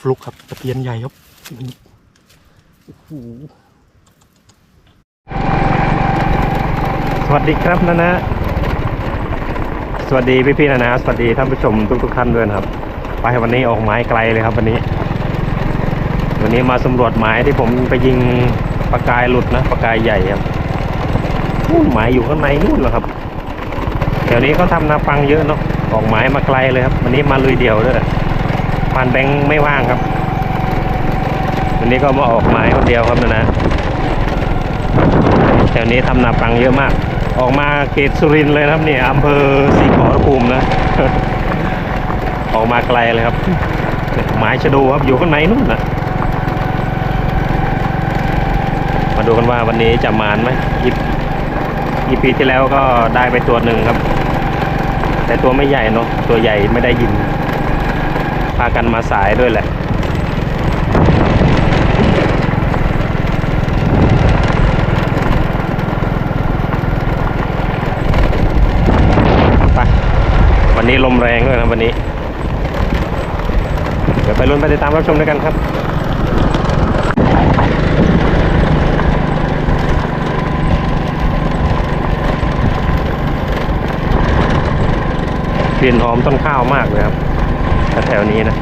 ฟลุกครับตะเพียนใหญ่ครับโอ้โหสวัสดีครับนะนะ สวัสดีพี่พี่ๆนะนะ สวัสดีท่านผู้ชมทุกทุกๆท่านด้วยครับ ไปวันนี้ออกหมายไกลเลยครับวันนี้ วันนี้มาสำรวจหมายที่ผมไปยิงปลากายหลุดนะปลากายใหญ่ครับนู่นหมายอยู่ข้างในนู่นเหรอครับเดี๋ยวนี้เขาทำนาปังเยอะเนาะออกหมายมาไกลเลยครับ วันนี้มาลุยเดี่ยวด้วยนะานแบงค์ไม่ว่างครับ วันนี้ก็มาออกหมายคนเดียวครับนะนะแถวนี้ทำนาปังเยอะมาก ออกมาเขตสุรินเลยครับเนี่ยอำเภอศรีขอรภูมินะ ออกมาไกลเลยครับหมายชะดูครับอยู่ข้างในนู่นนะมาดูกันว่าวันนี้จะมานไหมยิบยีปีที่แล้วก็ได้ไปตัวหนึ่งครับ แต่ตัวไม่ใหญ่เนาะตัวใหญ่ไม่ได้ยิน พากันมาสายด้วยแหละไปวันนี้ลมแรงด้วยนะวันนี้ เดี๋ยวไปลุ้นไปติดตามรับชมด้วยกันครับกลิ่นหอมต้นข้าวมากเลยครับ แถวนี้นะ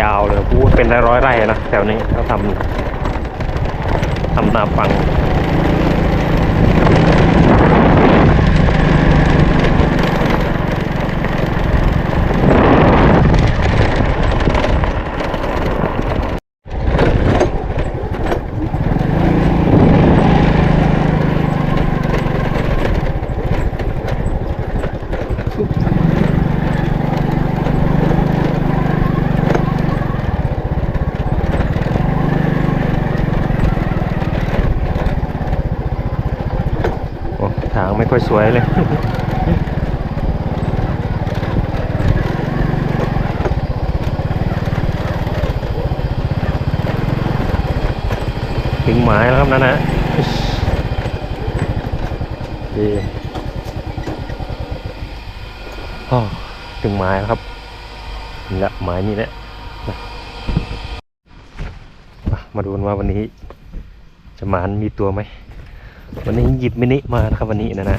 ยาวเลยพูดเป็นร้อยไร่นะแถวนี้เขาทำทำนาฟัง ไม่ค่อยสวยเลย ถึงหมายแล้วครับนะนะดีอ๋อถึงหมายแล้วครับนี่แหละหมายนี่แหละนะมามาดูกันว่าวันนี้จะหมานมีตัวไหม วันนี้หยิบมินิมานะครับวันนี้นะนะ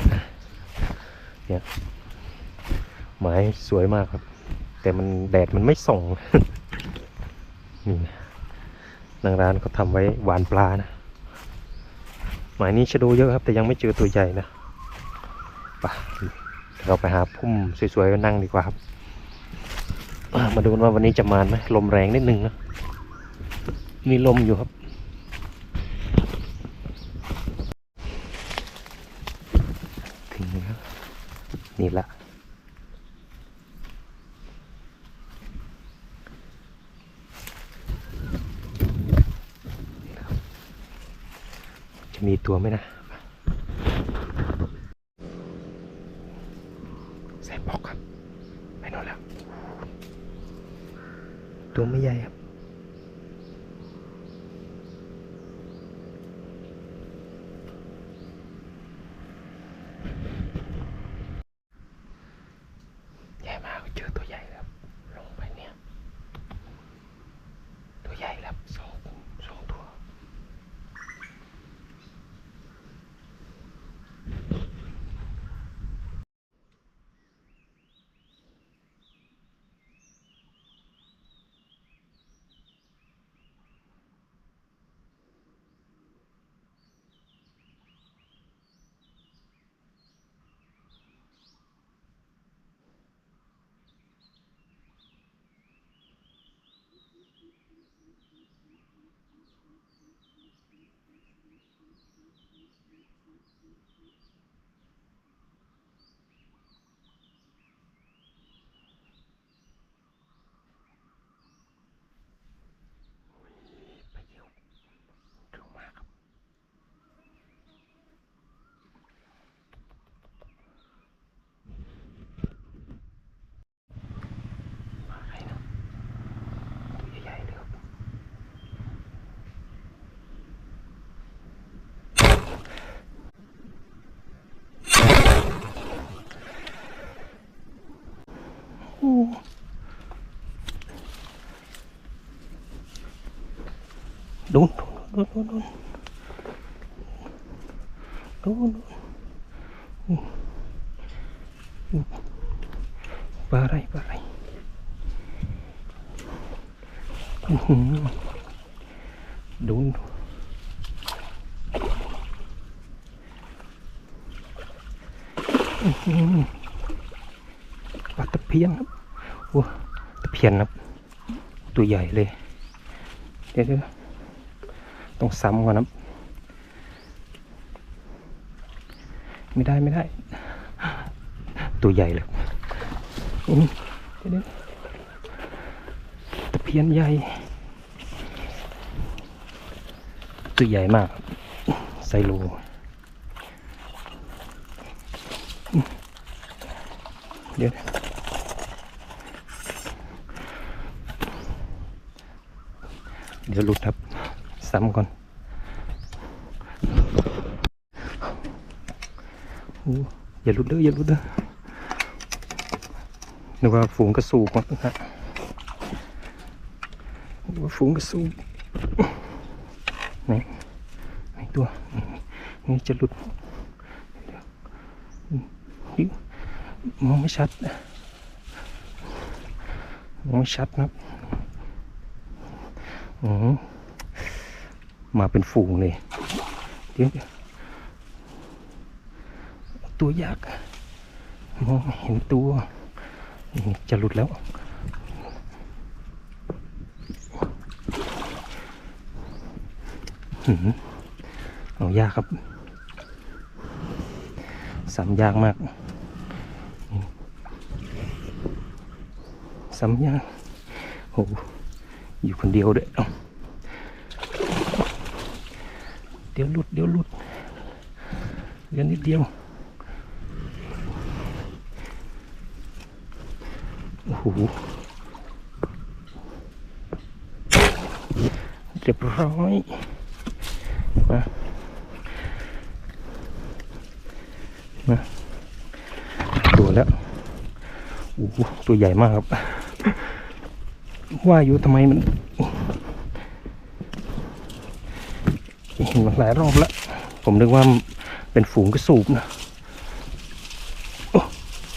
เนี่ยหมายสวยมากครับ แต่มันแดดมันไม่ส่องนี่นางร้านเขาทำไว้หวานปลานะหมายนี้ชะดูเยอะครับ แต่ยังไม่เจอตัวใหญ่นะไปเราไปหาพุ่มสวยๆนั่งดีกว่าครับ มาดูว่าวันนี้จะมานไหมลมแรงนิดนึงนะมีลมอยู่ครับ ถึงแล้วีละจะมีตัวไหมนะใส่ปอกครับ ไปนอนแล้ว ตัวไม่ใหญ่ครับ ใหญ่มากเจอตัวใหญ่แล้ว ลงไปเนี่ย ตัวใหญ่แล้วสองสองตัว ไปเยี่ยวเร็วมากครับมาใครนะตัวใหญ่ๆเลยครับ ดูนดูนดูนดูนดูนดูนปลาอะไรปลาอะไรอื้อหือดูนอือหือปลาตะเพียนครับโอ้ตะเพียนครับ ตัวใหญ่เลย เดี๋ยวเดี๋ยว ต้องซ้ำก่อนนะไม่ได้ไม่ได้ ตัวใหญ่เลยอืมเดี๋ยวเดี๋ยวตะเพียนใหญ่ ตัวใหญ่มาก ไซโลเดี๋ยวเดี๋ยวหลุดครับ ซ้ำก่อนอย่าลุดเด้ออย่าลุดเด้อนึกว่าฝูงกระสูบครับนะฮะนึกว่าฝูงกระสูบไหนไหนตัวนี่จะหลุดยวอืมองไม่ชัดมองไม่ชัดนะครับอื มาเป็นฝูงเลยเดี๋ยวตัวยากมองเห็นตัวจะหลุดแล้วหืมเอายากครับ สามยากมาก สามยากโอ้อยู่คนเดียวด้วยเอ้าเดี๋ยวหลุดเดี๋ยวหลุดเดี๋ยวนิดเดียวโอ้โหเรียบร้อยมามาตัวแล้วโอ้ตัวใหญ่มากครับ ว่าอยู่ทำไมมัน ห็นมาหลายรอบแล้ว ผมนึกว่าเป็นฝูงกระสูบนะโอ้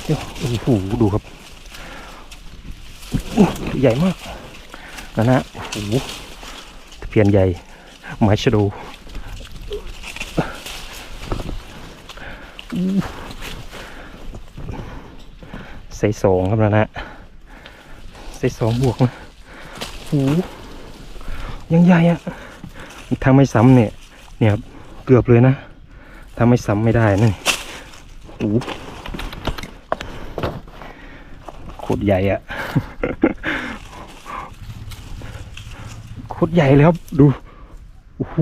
เดี๋ยวโอ้โหดูครับโอ้ใหญ่มากนะนะโอ้โหตะเพียนใหญ่ไม้ชะโดอู้ใส่สองครับนะนะใส่สองบวกนะโอ้ยังใหญ่อะถ้าไม่ซ้ำเนี่ย เนี่ยครับเกือบเลยนะถ้าไม่ซ้ำไม่ได้นี่โอ้โคตรใหญ่อะโคตรใหญ่เลยครับ ดูโอ้โห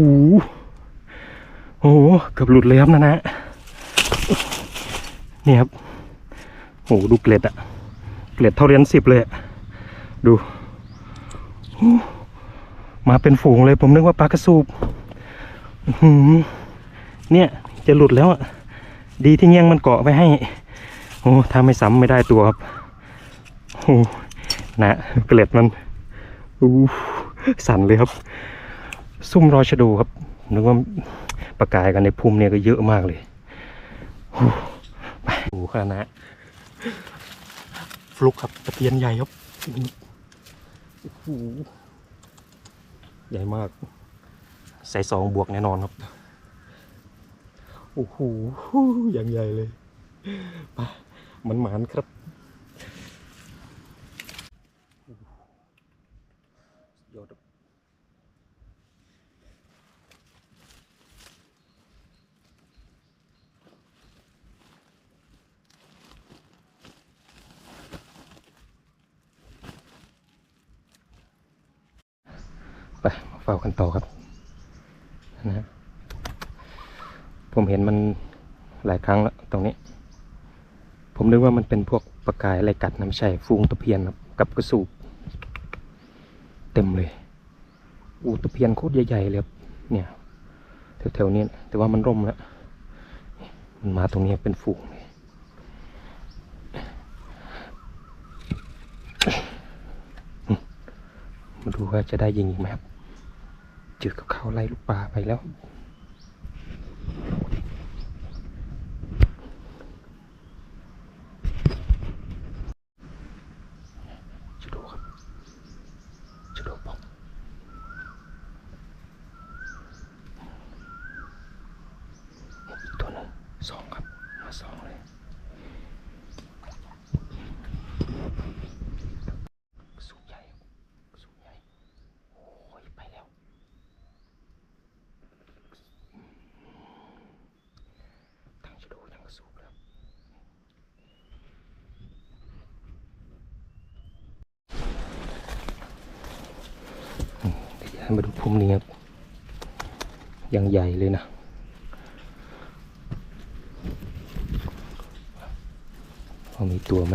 โอ้โหเกือบหลุดเลยครับนะนะนี่ครับโอ้โหดูเกล็ดอะเกล็ดเท่าเหรียญสิบเลยดู มาเป็นฝูงเลยผมนึกว่าปลากระสูบ เนี่ย จะหลุดแล้วอะดีที่เงี้ยงมันเกาะไว้ให้ โอ้ถ้าไม่ซ้ำไม่ได้ตัวครับโอ้นะเกล็ดมันอู้สั่นเลยครับ ซุ่มรอชะดูครับนึกว่าประกายกันในภูมิเนี่ยก็เยอะมากเลยโอ้ไปโอ้ขนาดฟลุกครับตะเพียนใหญ่ครับโอ้ใหญ่มาก ใส่สองบวกแน่นอนครับ โอ้โหอย่างใหญ่เลยไปมันหมานครับ ยอดไปมาเฝ้ากันต่อครับ นะ ผมเห็นมันหลายครั้งแล้วตรงนี้ ผมนึกว่ามันเป็นพวกปลากายอะไรกัดน้ำใช่ฟูงตะเพียนครับกับกระสูบเต็มเลย อูตะเพียนโคตรใหญ่ๆเลยครับเนี่ยแถวๆนี้แต่ว่ามันร่มแล้วมันมาตรงนี้เป็นฝูงเลยอืมมาดูว่าจะได้ยิงอีกไหมครับ เจอกับเขาไล่ลูกปลาไปแล้ว จะดูครับจะดูปองอีกตัวหนึงสองครับ มาสองเลย สูงใหญ่สูงใหญ่ โอ้ย ไปแล้ว ทางจะดูยังสูงแล้ว เดี๋ยวให้ มาดูพุ่มนี้ครับยังใหญ่เลยนะ พอมีตัวไหม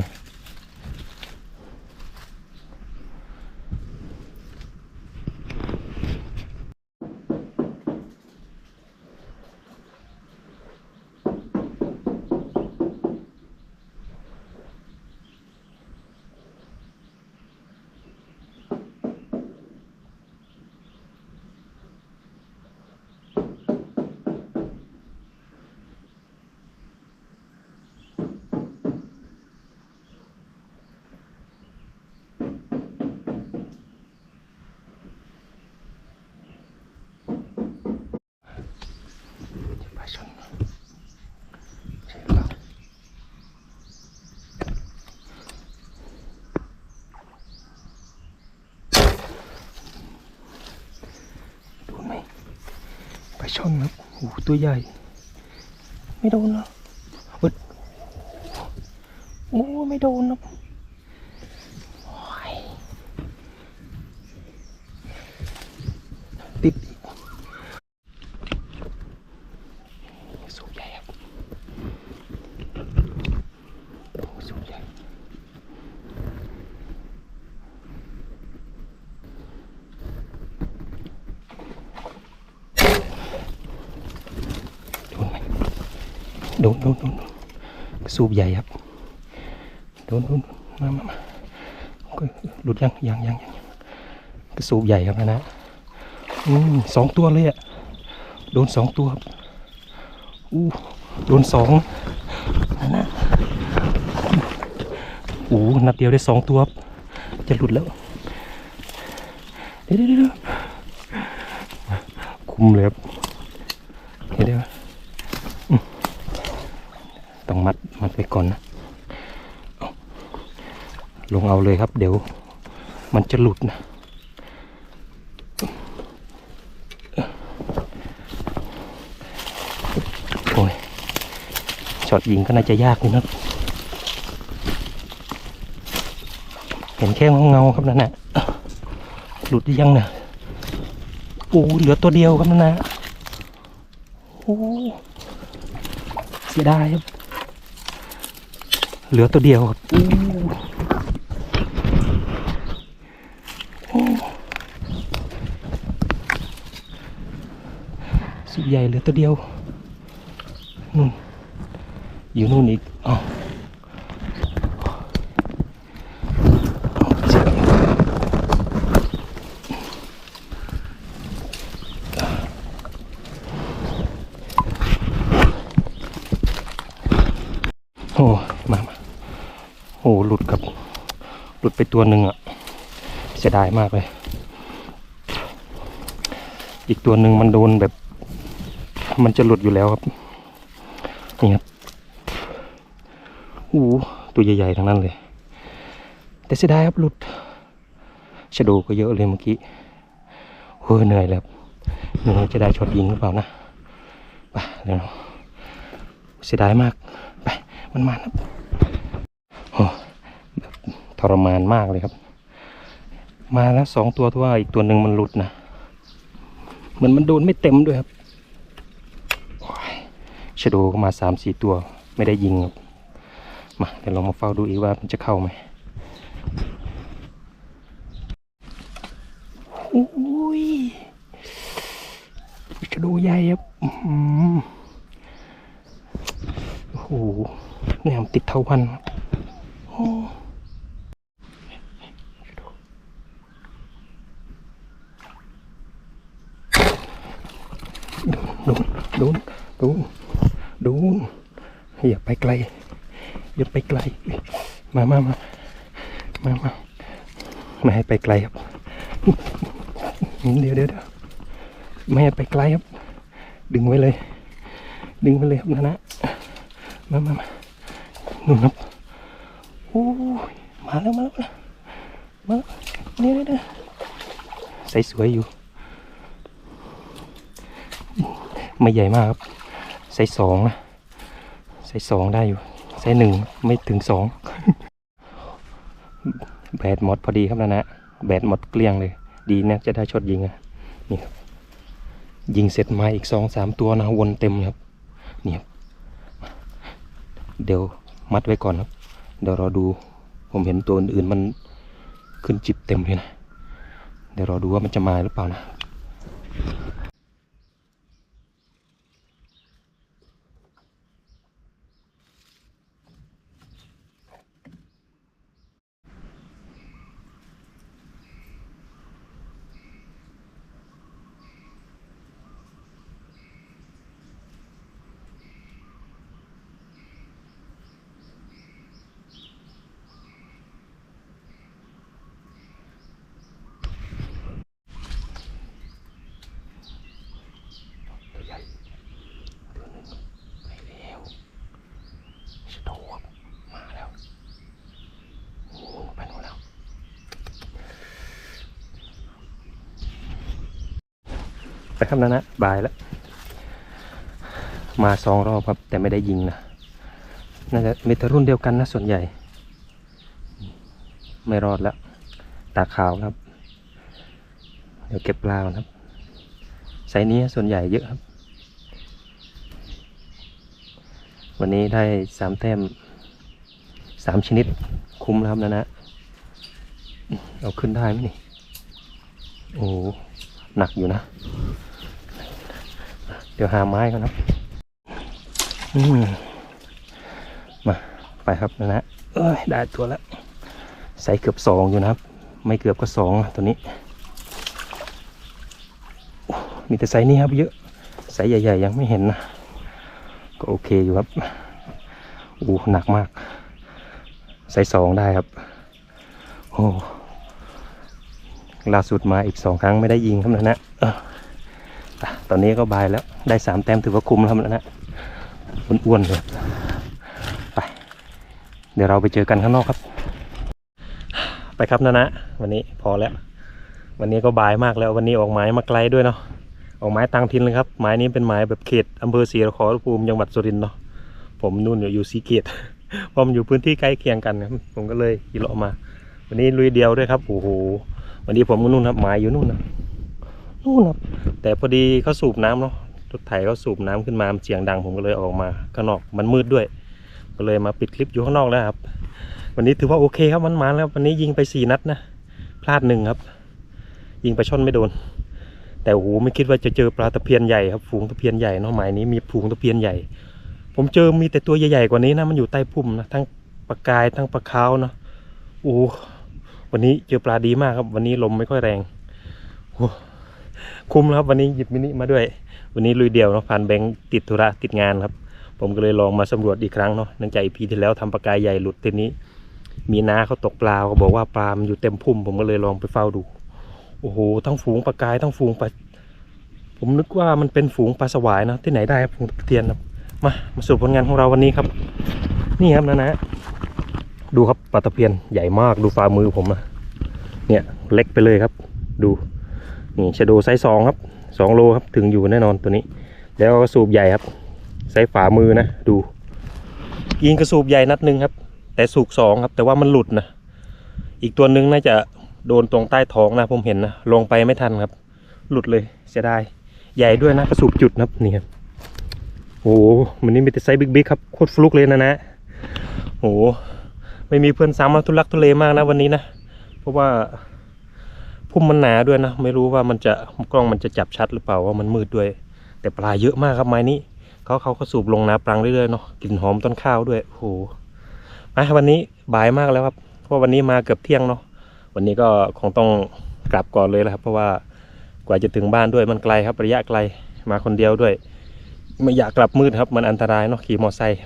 ปลาช่อนใช่ครับโดนไหมปลา ช่อนครับโอ้ตัวใหญ่ ไม่โดนหรอกฮ้ยโอ้ไม่โดนนะโอ้ยติดอีก สูงใหญ่ครับโอ้สูงใหญ่โดนไหม โดนโดนโดนสูบใหญ่ครับโดนโดนมามามาหลุดยังยังยังยังกระสูบใหญ่ครับนะอืมสองตัวเลยอะโดนสองตัวครับอู้โดนสองนั่นนะอู้นัดเดียวได้สองตัวครับจะหลุดแล้วเดี๋ยวเดี๋ยวคุมเลยครับเดี๋ยวเดี๋ยวอืม ต้องมัดมัดไปก่อนนะลงเอาเลยครับ เดี๋ยว มันจะหลุดนะโอ้ยช็อตยิงก็น่าจะยากอยู่นะเห็นแค่เงาครับนั่นนะหลุดยังนะโอ้เหลือตัวเดียวครับนั่นนะโอ้เสียดายครับ เหลือตัวเดียวครับสุดใหญ่เหลือตัวเดียวนู่นอยู่นู่นอีกอ๋อเจ็บโอ้มามาโอ้หลุดกับ หลุดไป ตัวหนึ่งอะเสียดายมากเลย อีกตัวหนึ่งมันโดนแบบ มันจะหลุดอยู่แล้วครับ นี่ครับอู้ตัวใหญ่ๆทั้งนั้นเลย แต่เสียดายครับหลุดชะโดก็เยอะเลยเมื่อกี้โอ้ยเหนื่อยแล้วเหนื่อยจะได้ช็อตยิงหรือเปล่านะไปเดี๋ยวเสียดายมาก ไป มันมาครับ รมานมากเลยครับ มาแล้วสองตัวตัวอีกตัวหนึ่งมันหลุดนะเหมือนมันโดนไม่เต็มด้วยครับชะโดก็มาสามสี่ตัวไม่ได้ยิงครับมาเดี๋ยวเรามาเฝ้าดูอีกว่ามันจะเข้าไหมอุ้ยชะโดใหญ่ครับโอ้โหเนี่ยมันติดเท่าพันครับโอ้ชะโด ดูดูดูดูอย่าไปไกล อย่าไปไกล มามามามามาไม่ให้ไปไกลครับเดี๋ยวเดี๋ยวเดียวไม่ให้ไปไกลครับ ดึงไว้เลย ดึงไว้เลยครับนะนะมามามานู่นครับโอ้ยมาแล้วมาแล้วมาแล้วนี่นี่นี่ใสสวยอยู่ ไม่ใหญ่มากครับไซส์สองนะไซส์สองได้อยู่ไซส์หนึ่งไม่ถึงสอง แบตหมดพอดีครับนะนะแบตหมดเกลี้ยงเลย ดีนะจะได้ชดยิงอะนี่ครับ ยิงเสร็จมาอีกสองสามตัวนะวนเต็มครับนี่ครับเดี๋ยวมัดไว้ก่อนครับ เดี๋ยวรอดู ผมเห็นตัวอื่นมันขึ้นจิบเต็มเลยนะ เดี๋ยวรอดูว่ามันจะมาหรือเปล่านะ ตัวใหญ่ตัวหนึ่งไปแล้วชะโดครับมาแล้วโอ้ไปโน่นแล้ว ไปครับนะนะบายแล้วมาสองรอบครับ แต่ไม่ได้ยิงนะน่าจะมีแต่รุ่นเดียวกันนะส่วนใหญ่ ไม่รอดแล้ว ตาขาวครับ เดี๋ยวเก็บปลาครับไซนี้ส่วนใหญ่เยอะครับ วันนี้ได้สามแต้มสามชนิดคุ้มแล้วครับนะนะเอาขึ้นได้ไหมนี่ โอ้หนักอยู่นะ เดี๋ยวหาไม้ก่อนครับอืมมาไปครับนะนะเอ้ยได้ตัวแล้วใส่เกือบสองอยู่นะครับ ไม่เกือบก็สองอะตัวนี้ มีแต่ไซส์นี้ครับ เยอะไซส์ใหญ่ ๆ ยังไม่เห็นนะ ก็โอเคอยู่ครับอู้หนักมากไซส์สองได้ครับโอ้ล่าสุดมาอีกสองครั้งไม่ได้ยิงครับนะนะเอออะตอนนี้ก็บายแล้วได้สามแต้มถือว่าคุ้มแล้วนะนะอ้วนๆเลยไป เดี๋ยวเราไปเจอกันข้างนอกครับ ไปครับนะนะวันนี้พอแล้ว วันนี้ก็บายมากแล้ววันนี้ออกหมายมาไกลด้วยเนาะออกหมายต่างถิ่นเลยครับหมายนี้เป็นหมายแบบเขตอำเภอศรีนครภูมิจังหวัดสุรินทร์เนาะผมนู่นอยู่อยู่สีเกตเพราะมันอยู่พื้นที่ใกล้เคียงกันครับผมก็เลยขี่รถมา วันนี้ลุยเดียวด้วยครับโอ้โหวันนี้ผมก็นู่นครับหมายอยู่นู่นนะ นู่นครับแต่พอดีเขาสูบน้ำเนาะรถไถเขาสูบน้ำขึ้นมาเสียงดังผมก็เลยออกมาข้างนอกมันมืดด้วย ก็เลยมาปิดคลิปอยู่ข้างนอกแล้วครับ วันนี้ถือว่าโอเคครับมันมาแล้ววันนี้ยิงไปสี่นัดนะพลาดหนึ่งครับ ยิงไปช่อนไม่โดน แต่โอ้โหไม่คิดว่าจะเจอปลาตะเพียนใหญ่ครับฝูงตะเพียนใหญ่เนาะหมายนี้มีฝูงตะเพียนใหญ่ ผมเจอมีแต่ตัวใหญ่ๆกว่านี้นะมันอยู่ใต้พุ่มนะทั้งปลากายทั้งปลาขาวเนาะโอ้วันนี้เจอปลาดีมากครับ วันนี้ลมไม่ค่อยแรงโอ้ คุ้มแล้วครับวันนี้หยิบมินิมาด้วย วันนี้ลุยเดียวเนาะผ่านแบงค์ติดธุระติดงานครับ ผมก็เลยลองมาสำรวจอีกครั้งเนาะเนื่องจากปีที่แล้วทำปลากายใหญ่หลุดทีนี้ มีน้าเขาตกปลาเขาบอกว่าปลามันอยู่เต็มพุ่ม ผมก็เลยลองไปเฝ้าดู โอ้โหทั้งฝูงปลากายทั้งฝูงปลาผมนึกว่ามันเป็นฝูงปลาสวายนะที่ไหนได้ครับฝูงตะเพียนครับมามาสู่ผลงานของเราวันนี้ครับ นี่ครับนะนะ ดูครับปลาตะเพียนใหญ่มากดูฝ่ามือผมนะเนี่ยเล็กไปเลยครับ ดู นี่ชโดไซส์สองครับสองโลครับถึงอยู่แน่นอนตัวนี้ แล้วก็กระสูบใหญ่ครับไซส์ฝ่ามือนะดู ยิงกระสูบใหญ่นัดหนึ่งครับ แต่สูกสองครับ แต่ว่ามันหลุดนะอีกตัวหนึ่งน่าจะโดนตรงใต้ท้องนะผมเห็นนะลงไปไม่ทันครับ หลุดเลยเสียดายใหญ่ด้วยนะกระสูบจุดนะครับนี่ครับโอ้โหมันนี่มีแต่ไซส์บิ๊กๆครับโคตรฟลุกเลยนะนะโอ้โหไม่มีเพื่อนซ้ำมาทุลักทุเลมากนะวันนี้นะเพราะว่า พุ่มมันหนาด้วยนะ ไม่รู้ว่ามันจะกล้องมันจะจับชัดหรือเปล่าว่ามันมืดด้วย แต่ปลาเยอะมากครับไม้นี้เขาเขาก็สูบลงนาปลังเรื่อยๆเนาะกลิ่นหอมต้นข้าวด้วยโอ้โหมาวันนี้บ่ายมากแล้วครับเพราะวันนี้มาเกือบเที่ยงเนาะวันนี้ก็คงต้องกลับก่อนเลยแล้วครับ เพราะว่ากว่าจะถึงบ้านด้วยมันไกลครับระยะไกลมาคนเดียวด้วย ไม่อยากกลับมืดครับ มันอันตรายเนาะขี่มอไซค์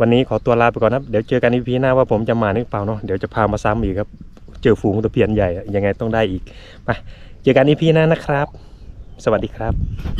วันนี้ขอตัวลาไปก่อนครับ เดี๋ยวเจอกันอีพีหน้าว่าผมจะมาหรือเปล่าเนาะเดี๋ยวจะพามาซ้ำอีกครับ เจอฝูงตะเพียนใหญ่ยังไงต้องได้อีกมาเจอกันอีพีหน้านะครับ สวัสดีครับ